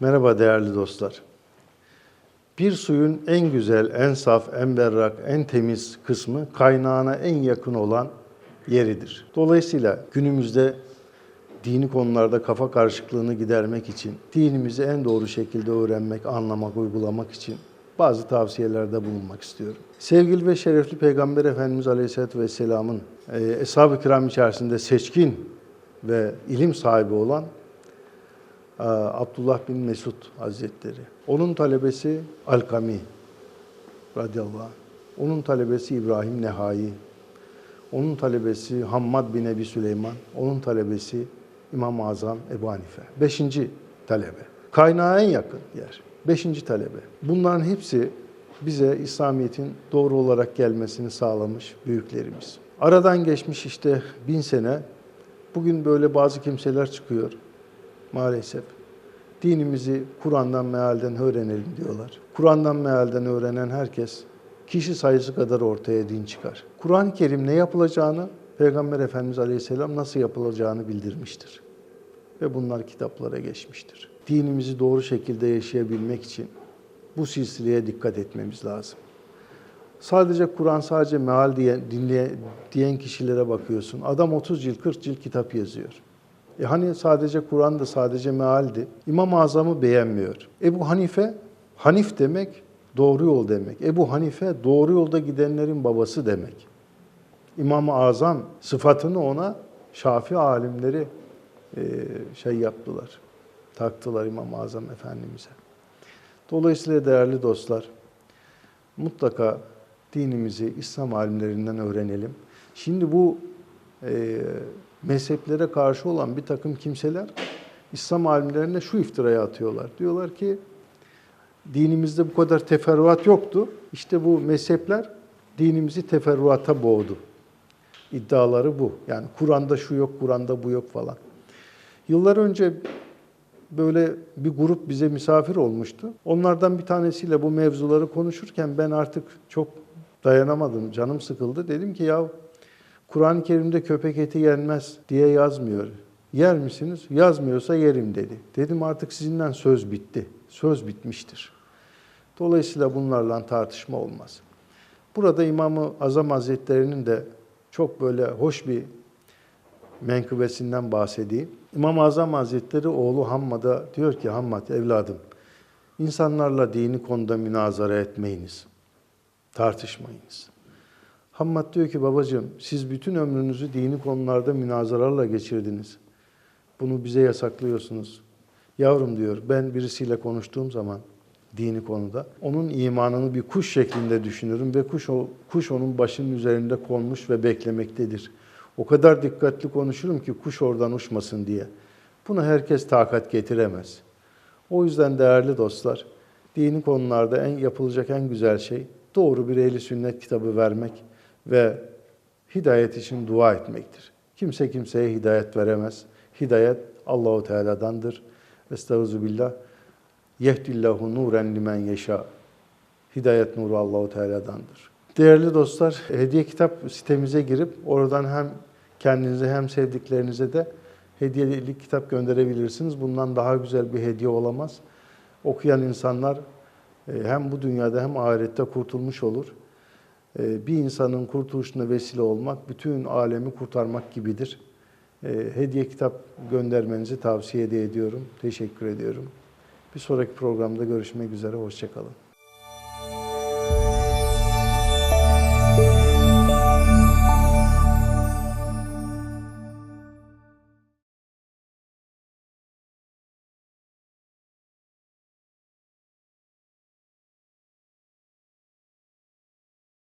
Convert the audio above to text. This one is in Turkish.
Merhaba değerli dostlar. Bir suyun en güzel, en saf, en berrak, en temiz kısmı kaynağına en yakın olan yeridir. Dolayısıyla günümüzde dini konularda kafa karışıklığını gidermek için, dinimizi en doğru şekilde öğrenmek, anlamak, uygulamak için bazı tavsiyelerde bulunmak istiyorum. Sevgili ve şerefli Peygamber Efendimiz Aleyhisselatü Vesselam'ın e, Eshab-ı Kiram içerisinde seçkin ve ilim sahibi olan Abdullah bin Mesud Hazretleri. Onun talebesi Alkami radıyallahu anh. Onun talebesi İbrahim Nehai. Onun talebesi Hammad bin Ebi Süleyman. Onun talebesi İmam-ı Azam Ebu Hanife. Beşinci talebe. Kaynağa en yakın yer. Beşinci talebe. Bunların hepsi bize İslamiyet'in doğru olarak gelmesini sağlamış büyüklerimiz. Aradan geçmiş işte bin sene. Bugün böyle bazı kimseler çıkıyor maalesef. Dinimizi Kur'an'dan mealden öğrenelim diyorlar. Kur'an'dan mealden öğrenen herkes kişi sayısı kadar ortaya din çıkar. Kur'an-ı Kerim ne yapılacağını Peygamber Efendimiz Aleyhisselam nasıl yapılacağını bildirmiştir. Ve bunlar kitaplara geçmiştir. Dinimizi doğru şekilde yaşayabilmek için bu silsileye dikkat etmemiz lazım. Sadece Kur'an sadece meal diye, dinleye, diyen kişilere bakıyorsun. Adam 30 cilt 40 cilt kitap yazıyor. E hani sadece Kur'an da sadece mealdi. İmam-ı Azam'ı beğenmiyor. Ebu Hanife, Hanif demek doğru yol demek. Ebu Hanife doğru yolda gidenlerin babası demek. İmam-ı Azam sıfatını ona Şafi alimleri e, şey yaptılar. Taktılar İmam-ı Azam Efendimiz'e. Dolayısıyla değerli dostlar, mutlaka dinimizi İslam alimlerinden öğrenelim. Şimdi bu e, mezheplere karşı olan bir takım kimseler İslam alimlerine şu iftirayı atıyorlar. Diyorlar ki dinimizde bu kadar teferruat yoktu. İşte bu mezhepler dinimizi teferruata boğdu. İddiaları bu. Yani Kur'an'da şu yok, Kur'an'da bu yok falan. Yıllar önce böyle bir grup bize misafir olmuştu. Onlardan bir tanesiyle bu mevzuları konuşurken ben artık çok dayanamadım, canım sıkıldı. Dedim ki ya Kur'an-ı Kerim'de köpek eti yenmez diye yazmıyor. Yer misiniz? Yazmıyorsa yerim dedi. Dedim artık sizinden söz bitti. Söz bitmiştir. Dolayısıyla bunlarla tartışma olmaz. Burada İmam-ı Azam Hazretleri'nin de çok böyle hoş bir menkıbesinden bahsedeyim. İmam-ı Azam Hazretleri oğlu Hammad'a diyor ki Hammad evladım insanlarla dini konuda münazara etmeyiniz. Tartışmayınız. Hammad diyor ki babacığım siz bütün ömrünüzü dini konularda münazaralarla geçirdiniz. Bunu bize yasaklıyorsunuz. Yavrum diyor ben birisiyle konuştuğum zaman dini konuda onun imanını bir kuş şeklinde düşünürüm ve kuş o kuş onun başının üzerinde konmuş ve beklemektedir. O kadar dikkatli konuşurum ki kuş oradan uçmasın diye. Buna herkes takat getiremez. O yüzden değerli dostlar, dini konularda en yapılacak en güzel şey doğru bir ehli sünnet kitabı vermek ve hidayet için dua etmektir. Kimse kimseye hidayet veremez. Hidayet Allahu Teala'dandır. Estaizu billah. Yehdillahu nuren limen yeşa. Hidayet nuru Allahu Teala'dandır. Değerli dostlar, hediye kitap sitemize girip oradan hem kendinize hem sevdiklerinize de hediyelik kitap gönderebilirsiniz. Bundan daha güzel bir hediye olamaz. Okuyan insanlar e, hem bu dünyada hem ahirette kurtulmuş olur. E, bir insanın kurtuluşuna vesile olmak, bütün alemi kurtarmak gibidir. E, hediye kitap göndermenizi tavsiye ediyorum. Teşekkür ediyorum. Bir sonraki programda görüşmek üzere. Hoşçakalın.